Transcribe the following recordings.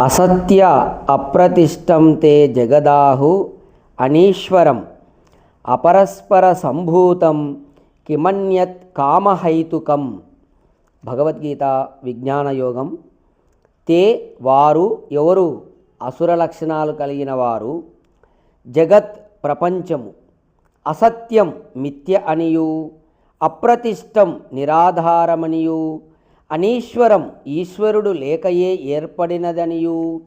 అసత్య అప్రతిష్టం తే జగదాహు అనీశ్వరం అపరస్పర సంభూతం కిమన్యత్ కామహైతుకం. భగవద్గీత విజ్ఞానయోగం తే వారు ఎవరు? అసుర లక్షణాలు కలిగిన వారు. జగత్ ప్రపంచము. అసత్యం మిథ్య అనియు. అప్రతిష్టం నిరాధారమనియు. అనీశ్వరం ఈశ్వరుడు లేకయే ఏర్పడినదనియు.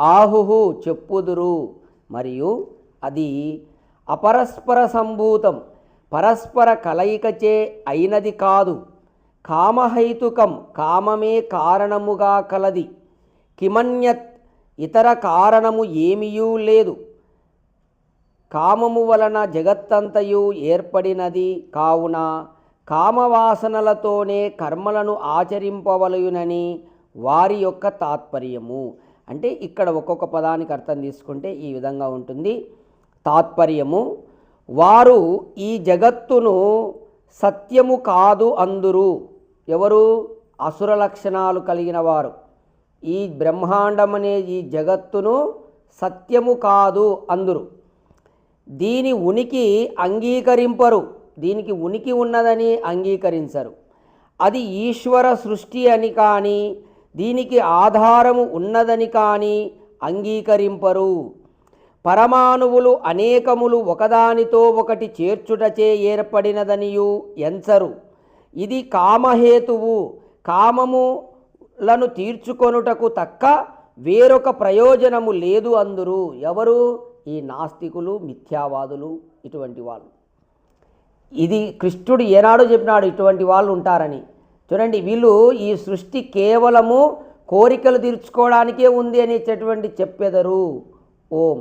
ఆహుహు చెప్పుదురు. మరియు అది అపరస్పర సంభూతం పరస్పర కలయికచే అయినది కాదు. కామహైతుకం కామమే కారణముగా కలది. కిమన్యత్ ఇతర కారణము ఏమీయూ లేదు. కామము వలన జగత్తంతయు ఏర్పడినది కావున కామవాసనలతోనే కర్మలను ఆచరింపవలయునని వారి యొక్క తాత్పర్యము. అంటే ఇక్కడ ఒక్కొక్క పదానికి అర్థం తీసుకుంటే ఈ విధంగా ఉంటుంది. తాత్పర్యము వారు ఈ జగత్తును సత్యము కాదు అందురు. ఎవరు? అసుర లక్షణాలు కలిగిన వారు. ఈ బ్రహ్మాండం అనే ఈ జగత్తును సత్యము కాదు అందురు. దీని ఉనికి అంగీకరింపరు. దీనికి ఉనికి ఉన్నదని అంగీకరించరు. అది ఈశ్వర సృష్టి అని కానీ దీనికి ఆధారము ఉన్నదని కానీ అంగీకరింపరు. పరమాణువులు అనేకములు ఒకదానితో ఒకటి చేర్చుటచే ఏర్పడినదనియు ఎంచరు. ఇది కామహేతువు. కామములను తీర్చుకొనుటకు తక్క వేరొక ప్రయోజనము లేదు అందురు. ఎవరు? ఈ నాస్తికులు మిథ్యావాదులు ఇటువంటి వాళ్ళు. ఇది కృష్ణుడు ఏనాడు చెప్పినాడు ఇటువంటి వాళ్ళు ఉంటారని. చూడండి వీళ్ళు ఈ సృష్టి కేవలము కోరికలు తీర్చుకోవడానికే ఉంది అనేటటువంటి చెప్పెదరు. ఓం.